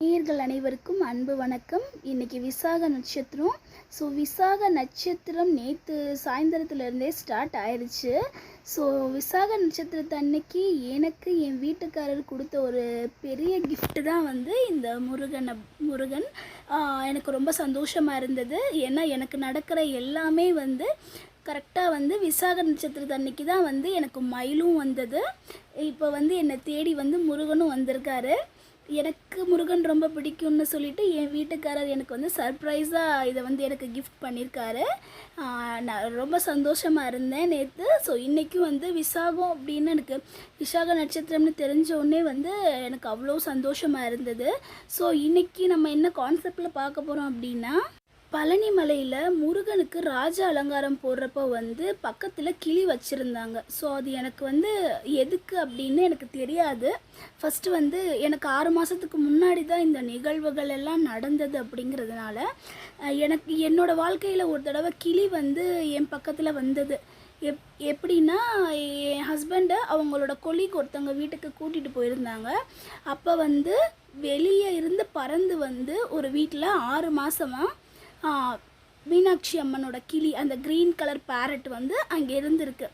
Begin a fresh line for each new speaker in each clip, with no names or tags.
நேயர்கள் அனைவருக்கும் அன்பு வணக்கம். இன்னைக்கு விசாக நட்சத்திரம். ஸோ விசாக நட்சத்திரம் நேற்று சாயந்தரத்துலேருந்தே ஸ்டார்ட் ஆயிடுச்சு ஸோ விசாக நட்சத்திரத்தை அன்னைக்கு எனக்கு என் வீட்டுக்காரர் கொடுத்த ஒரு பெரிய கிஃப்ட்டு தான் வந்து இந்த முருகன் அப்- முருகன் எனக்கு ரொம்ப சந்தோஷமாக இருந்தது. ஏன்னா எனக்கு நடக்கிற எல்லாமே வந்து கரெக்டாக வந்து விசாக நட்சத்திரத்து அன்னைக்கு தான் வந்து எனக்கு மயிலும் வந்தது. இப்போ வந்து என்னை தேடி வந்து முருகனும் வந்திருக்காரு. எனக்கு முருகன் ரொம்ப பிடிக்கும்னு சொல்லிட்டு என் வீட்டுக்காரர் எனக்கு வந்து சர்ப்ரைஸாக இதை வந்து எனக்கு கிஃப்ட் பண்ணியிருக்காரு. நான் ரொம்ப சந்தோஷமாக இருந்தேன் நேற்று ஸோ இன்றைக்கும் வந்து விசாகம் அப்படின்னு எனக்கு விசாக நட்சத்திரம்னு தெரிஞ்சோடனே வந்து எனக்கு அவ்வளோ சந்தோஷமாக இருந்தது. ஸோ இன்றைக்கி நம்ம என்ன கான்செப்டில் பார்க்க போகிறோம் அப்படின்னா பழனி மலையில் முருகனுக்கு ராஜ அலங்காரம் போடுறப்போ வந்து பக்கத்தில் கிளி வச்சுருந்தாங்க. ஸோ அது எனக்கு வந்து எதுக்கு அப்படின்னு எனக்கு தெரியாது. ஃபஸ்ட்டு வந்து எனக்கு ஆறு மாதத்துக்கு முன்னாடி தான் இந்த நிகழ்வுகள் எல்லாம் நடந்தது அப்படிங்கிறதுனால எனக்கு என்னோடய வாழ்க்கையில் ஒரு தடவை கிளி வந்து என் பக்கத்தில் வந்தது. எப் எப்படின்னா என் ஹஸ்பண்டை அவங்களோட கொலிக் ஒருத்தவங்க வீட்டுக்கு கூட்டிகிட்டு போயிருந்தாங்க. அப்போ வந்து வெளியே இருந்து பறந்து வந்து ஒரு வீட்டில் ஆறு மாதமாக மீனாட்சி அம்மனோட கிளி அந்த க்ரீன் கலர் பேரட் வந்து அங்கே இருந்திருக்கு.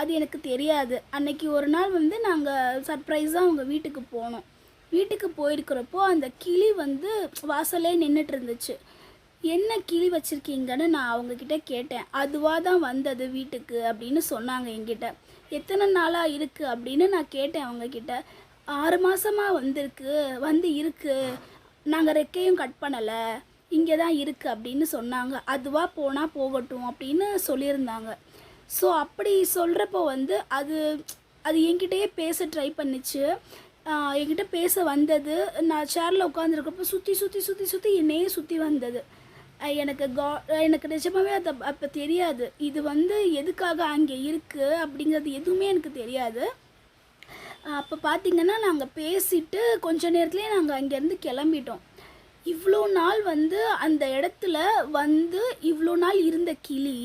அது எனக்கு தெரியாது. அன்னைக்கு ஒரு நாள் வந்து நாங்கள் சர்ப்ரைஸாக அவங்க வீட்டுக்கு போனோம். வீட்டுக்கு போயிருக்கிறப்போ அந்த கிளி வந்து வாசலே நின்றுட்டு இருந்துச்சு. என்ன கிளி வச்சுருக்கீங்கன்னு நான் அவங்கக்கிட்ட கேட்டேன். அதுவாக தான் வந்தது வீட்டுக்கு? அப்படின்னு சொன்னாங்க என்கிட்ட. எத்தனை நாளாக இருக்குது அப்படின்னு நான் கேட்டேன் அவங்கக்கிட்ட ஆறு மாதமாக வந்திருக்கு வந்து இருக்குது நாங்கள் ரெக்கையும் கட் பண்ணலை. இங்கே தான் இருக்குது அப்படின்னு சொன்னாங்க. அதுவாக போனால் போகட்டும் அப்படின்னு சொல்லியிருந்தாங்க. ஸோ அப்படி சொல்கிறப்போ வந்து அது அது என்கிட்டயே பேச ட்ரை பண்ணிச்சு. என்கிட்ட பேச வந்தது. நான் சேரில் உட்காந்துருக்கப்போ சுற்றி சுற்றி சுற்றி சுற்றி என்னையே சுற்றி வந்தது. எனக்கு கா எனக்கு நிஜமாகவே அதை அப்போ தெரியாது. இது வந்து எதுக்காக அங்கே இருக்குது அப்படிங்கிறது எதுவுமே எனக்கு தெரியாது. அப்போ பார்த்தீங்கன்னா நாங்கள் பேசிட்டு கொஞ்ச நேரத்துலேயே நாங்கள் அங்கேருந்து கிளம்பிட்டோம். இவ்வளோ நாள் வந்து அந்த இடத்துல வந்து இவ்வளோ நாள் இருந்த கிளி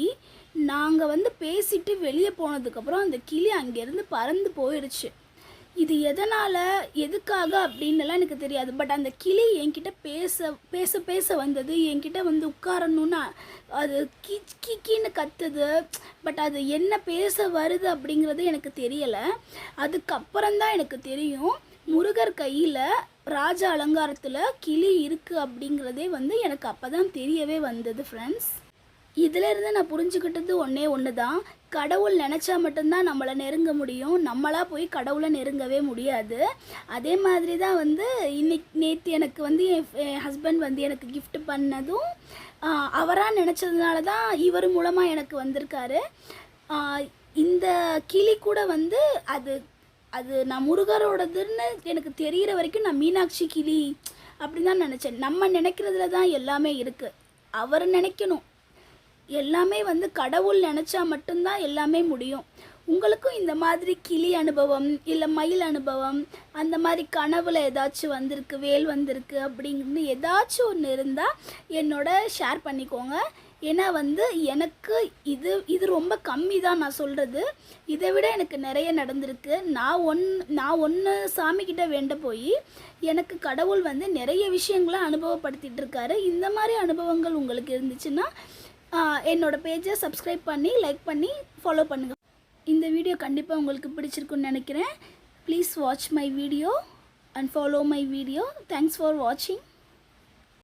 நாங்கள் வந்து பேசிட்டு வெளியே போனதுக்கப்புறம் அந்த கிளி அங்கேருந்து பறந்து போயிடுச்சு இது எதனால் எதுக்காக அப்படின்னுலாம் எனக்கு தெரியாது. பட் அந்த கிளி என்கிட்ட பேச பேச பேச வந்தது. என்கிட்ட வந்து உட்காரணும்னா அது கீ கீக்கின்னு கத்துது. பட் அது என்ன பேச வருது அப்படிங்கிறது எனக்கு தெரியலை. அதுக்கப்புறம் தான் எனக்கு தெரியும். முருகர் கையில் ராஜ அலங்காரத்தில் கிளி இருக்குது அப்படிங்கிறதே வந்து எனக்கு அப்போ தான் தெரியவே வந்தது ஃப்ரெண்ட்ஸ் இதிலிருந்து நான் புரிஞ்சுக்கிட்டது ஒன்றே ஒன்று தான் கடவுள் நினச்சா மட்டும்தான் நம்மளை நெருங்க முடியும். நம்மளாக போய் கடவுளை நெருங்கவே முடியாது. அதே மாதிரி தான் வந்து இன்னைக்கு நேற்று எனக்கு வந்து என் ஹஸ்பண்ட் வந்து எனக்கு கிஃப்ட் பண்ணதும் அவராக நினச்சதுனால தான் இவர் மூலமாக எனக்கு வந்திருக்காரு. இந்த கிளி கூட வந்து அது அது நான் முருகரோடதுன்னு எனக்கு தெரிகிற வரைக்கும் நான் மீனாட்சி கிளி அப்படின்னு தான் நினச்சேன். நம்ம நினைக்கிறதுல தான் எல்லாமே இருக்குது அவர் நினைக்கணும். எல்லாமே வந்து கடவுள் நினச்சா மட்டும்தான் எல்லாமே முடியும். உங்களுக்கும் இந்த மாதிரி கிளி அனுபவம் இல்லை மயில் அனுபவம் அந்த மாதிரி கனவுல ஏதாச்சும் வந்திருக்கு வேல் வந்திருக்கு அப்படிங்கிறது ஏதாச்சும் ஒன்று இருந்தால் என்னோட ஷேர் பண்ணிக்கோங்க. ஏன்னா வந்து எனக்கு இது இது ரொம்ப கம்மி தான் நான் சொல்கிறது இதை விட எனக்கு நிறைய நடந்திருக்கு. நான் ஒன் நான் ஒன்று சாமிக்கிட்ட வேண்ட போய் எனக்கு கடவுள் வந்து நிறைய விஷயங்களை அனுபவப்படுத்திட்டு இருக்காரு. இந்த மாதிரி அனுபவங்கள் உங்களுக்கு இருந்துச்சுன்னா என்னோடய என்னோட பேஜை சப்ஸ்கிரைப் பண்ணி லைக் பண்ணி ஃபாலோ பண்ணுங்கள் இந்த வீடியோ கண்டிப்பாக உங்களுக்கு பிடிச்சிருக்குன்னு நினைக்கிறேன். Please watch my video and follow my video thanks for வாட்சிங்